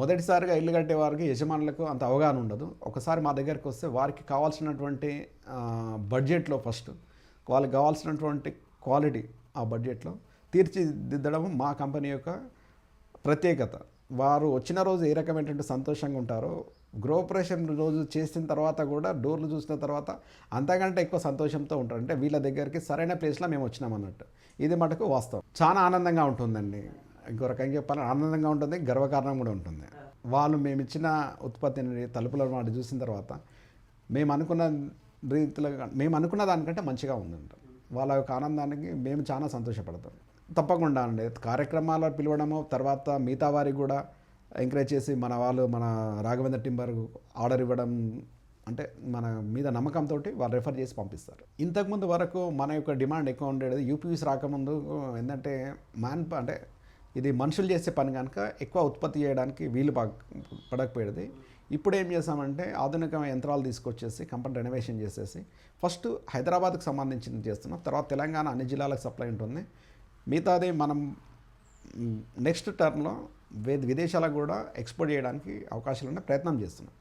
మొదటిసారిగా ఇల్లు కట్టే వారికి యజమానులకు అంత అవగాహన ఉండదు. ఒకసారి మా దగ్గరికి వస్తే వారికి కావాల్సినటువంటి బడ్జెట్లో ఫస్ట్ వాళ్ళకి కావాల్సినటువంటి క్వాలిటీ ఆ బడ్జెట్లో తీర్చిదిద్దడం మా కంపెనీ యొక్క ప్రత్యేకత. వారు వచ్చిన రోజు ఏ రకమైనటువంటి సంతోషంగా ఉంటారో గ్రోపరేషన్ రోజు చేసిన తర్వాత కూడా డోర్లు చూసిన తర్వాత అంతకంటే ఎక్కువ సంతోషంతో ఉంటారు. అంటే వీళ్ళ దగ్గరికి సరైన ప్లేస్లో మేము వచ్చినాం అన్నట్టు ఇది మటుకు వాస్తవం. చాలా ఆనందంగా ఉంటుందండి. ఇంకో రకంగా ఆనందంగా ఉంటుంది గర్వకారణం కూడా ఉంటుంది. వాళ్ళు మేము ఇచ్చిన ఉత్పత్తిని తలుపుల మాట చూసిన తర్వాత మేము అనుకున్న రీతిలో మేము అనుకున్న దానికంటే మంచిగా ఉందంట. వాళ్ళ యొక్క ఆనందానికి మేము చాలా సంతోషపడతాం. తప్పకుండా అండి. కార్యక్రమాలు పిలవడము తర్వాత మిగతా వారికి కూడా ఎంకరేజ్ చేసి మన వాళ్ళు మన రాఘవేంద్ర టింబర్ ఆర్డర్ ఇవ్వడం అంటే మన మీద నమ్మకంతో వాళ్ళు రెఫర్ చేసి పంపిస్తారు. ఇంతకుముందు వరకు మన యొక్క డిమాండ్ ఎక్కువ ఉండేది యూపీఎస్ రాకముందు ఏంటంటే మ్యాన్ అంటే ఇది మనుషులు చేసే పని కనుక ఎక్కువ ఉత్పత్తి చేయడానికి వీలు పడ పడకపోయేది. ఇప్పుడు ఏం చేసామంటే ఆధునిక యంత్రాలు తీసుకొచ్చేసి కంపెనీ రెనోవేషన్ చేసేసి ఫస్ట్ హైదరాబాద్కి సంబంధించింది చేస్తున్నాం. తర్వాత తెలంగాణ అన్ని జిల్లాలకు సప్లై ఉంటుంది. మిగతాది మనం నెక్స్ట్ టర్మ్లో విదేశాలకు కూడా ఎక్స్పోర్ట్ చేయడానికి అవకాశాలు ఉన్న ప్రయత్నం చేస్తున్నాం.